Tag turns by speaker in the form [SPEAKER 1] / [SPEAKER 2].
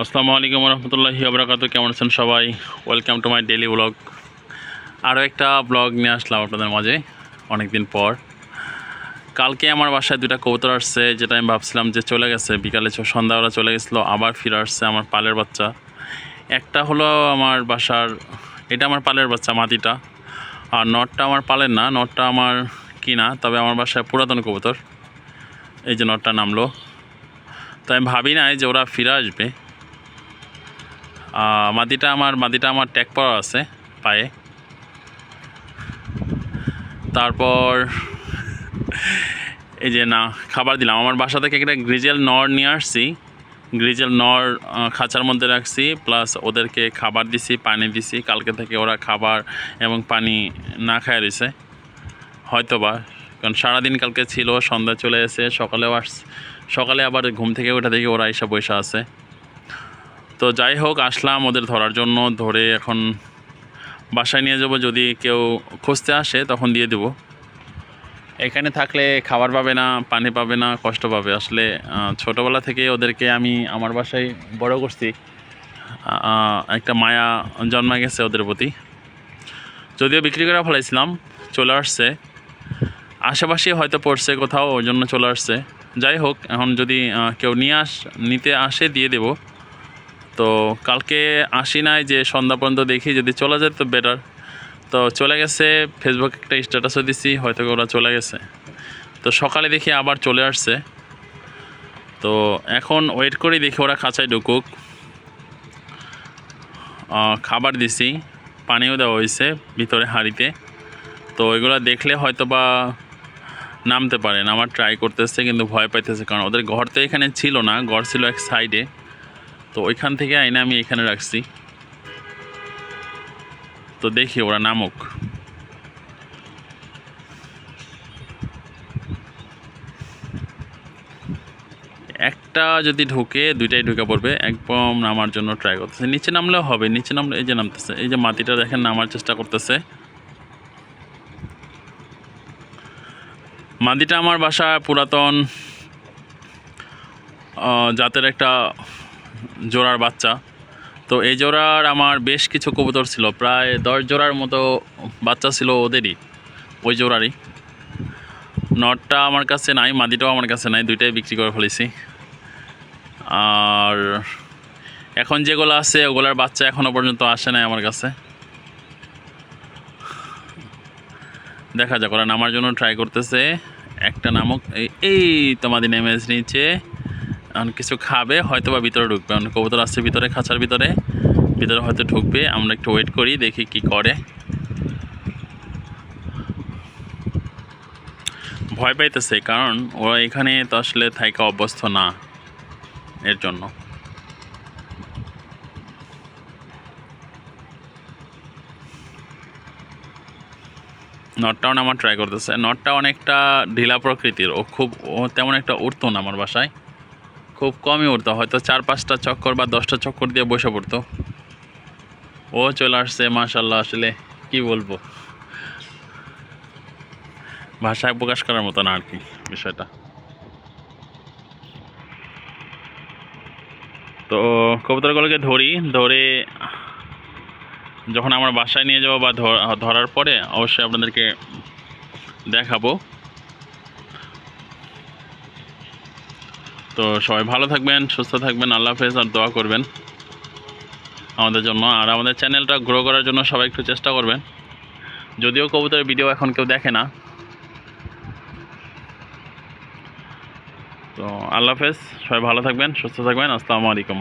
[SPEAKER 1] আসসালামু আলাইকুম রহমতুল্লাহি আবরাকাত কেমন আছেন সবাই? Welcome to my daily blog আরও একটা ব্লগ নিয়ে আসলাম আপনাদের মাঝে অনেক দিন পর। কালকে আমার বাসায় দুটা কবুতর আসছে, যেটা আমি ভাবছিলাম যে চলে গেছে। বিকালে সন্ধ্যাবেলা চলে গেছিল, আবার ফিরে আসছে আমার পালের বাচ্চা। একটা হলো আমার বাসার, এটা আমার পালের বাচ্চা, মাটিটা। আর নটটা আমার পালের না, নটটা আমার কিনা, তবে আমার বাসায় পুরাতন কবুতর। এই যে নটটা নামলো। তো আমি ভাবি নাই যে ওরা ফিরে আসবে। মাদিটা আমার মাদিটা আমার ট্যাগ পাওয়া আছে পায়ে। তারপর এই যে না, খাবার দিলাম। আমার বাসা থেকে একটা গ্রিজেল নর নিয়ে আসছি। গ্রিজেল নর খাঁচার মধ্যে রাখছি প্লাস ওদেরকে খাবার দিছি, পানি দিছি। কালকে থেকে ওরা খাবার এবং পানি না খায় রয়েছে। হয়তো বা কারণ সারাদিন কালকে ছিল, সন্ধ্যা চলে এসে সকালেও আস, সকালে আবার ঘুম থেকে উঠে দেখি ওরা এসে বসে আছে। তো যাই হোক, আসলাম ওদের ধরার জন্য। ধরে এখন বাসায় নিয়ে যাব। যদি কেউ খুঁজতে আসে, তখন দিয়ে দেব। এখানে থাকলে খাবার পাবে না, পানি পাবে না, কষ্ট পাবে। আসলে ছোটোবেলা থেকে ওদেরকে আমি আমার বাসায় বড় করছি। একটা মায়া জন্মে গেছে ওদের প্রতি। যদিও বিক্রি করে ফেলাইছিলাম, চলে আসছে। আশেপাশে হয়তো পড়ছে কোথাও, ওই জন্য চলে আসছে। যাই হোক, এখন যদি কেউ নিয়ে আস, নিতে আসে, দিয়ে দেবো। তো কালকে আসি নাই যে সন্ধ্যা পর্যন্ত দেখি, যদি চলে যায় তো বেটার তো চলে গেছে ফেসবুকে একটা স্ট্যাটাসও দিছি, হয়তো ওরা চলে গেছে। তো সকালে দেখি আবার চলে আসছে। তো এখন ওয়েট করি, দেখি ওরা খাঁচায় ঢুকুক। খাবার দিছি, পানিও দেওয়া হয়েছে ভিতরে হাঁড়িতে। তো এগুলো দেখলে হয়তো বা নামতে পারেন, আমার ট্রাই করতেছে কিন্তু ভয় পাইতেছে, কারণ ওদের ঘর তো এখানে ছিল না, ঘর ছিল এক সাইডে তো ওইখান থেকে আইনে আমি এখানে রাখছি। তো দেখি ওরা নামুক। একটা যদি ঢুকে, দুইটাই ঢুকে পড়বে। একদম নামার জন্য ট্রাই করতেছে। নিচে নামলেও হবে। নিচে নামলে এই যে নামতেছে। এই যে মাটিটা দেখেন, নামার চেষ্টা করতেছে। মাদিটা আমার বাসা পুরাতন জাতের একটা জোড়ার বাচ্চা। তো এই জোড়ার আমার বেশ কিছু কবুতর ছিল, প্রায় দশ জোড়ার মতো বাচ্চা ছিল ওদেরই, ওই জোড়ারই। নটটা আমার কাছে নাই, মাদিটাও আমার কাছে নাই, দুইটাই বিক্রি করে ফেলেছি। আর এখন যেগুলো আছে, ওগুলার বাচ্চা এখনও পর্যন্ত আসে নাই আমার কাছে। দেখা যাক, ওরা নামার জন্য ট্রাই করতেছে। একটা নামক, এই তোমাদের নেমে নিচে। এখন কিছু খাবে হয়তো বা ভিতরে ঢুকবে। এখন কবুতর আসছে ভিতরে, খাঁচার ভিতরে। ভিতরে হয়তো ঢুকবে, আমরা একটু ওয়েট করি, দেখি কি করে। ভয় পাইতেছে, কারণ ওরা এখানে তো আসলে থাইকা অভ্যস্ত না এর জন্য। নটটাও আমার ট্রাই করতেছে। নটটা অনেকটা ঢিলা প্রকৃতির, ও খুব, ও তেমন একটা উঠতো না আমার বাসায়। খুব কমই উঠতো হয়তো চার পাঁচটা চক্কর বা দশটা চক্কর দিয়ে বসে পড়তো। ও চলে আসছে মাশাল্লাহ আসলে কি বলব? ভাষায় প্রকাশ করার মতো না আর কি বিষয়টা। তো কবুতরগুলোকে ধরি, ধরে যখন আমার বাসায় নিয়ে যাব বা ধরার পরে অবশ্যই আপনাদেরকে দেখাবো। তো সবাই ভালো থাকবেন, সুস্থ থাকবেন, আল্লাহ হাফেজ, আর দোয়া করবেন আমাদের জন্য। আর আমাদের চ্যানেলটা গ্রো করার জন্য সবাই একটু চেষ্টা করবেন। যদিও কবুতরের ভিডিও এখন কেউ দেখে না। তো আল্লাহ হাফেজ, সবাই ভালো থাকবেন, সুস্থ থাকবেন, আসসালামু আলাইকুম।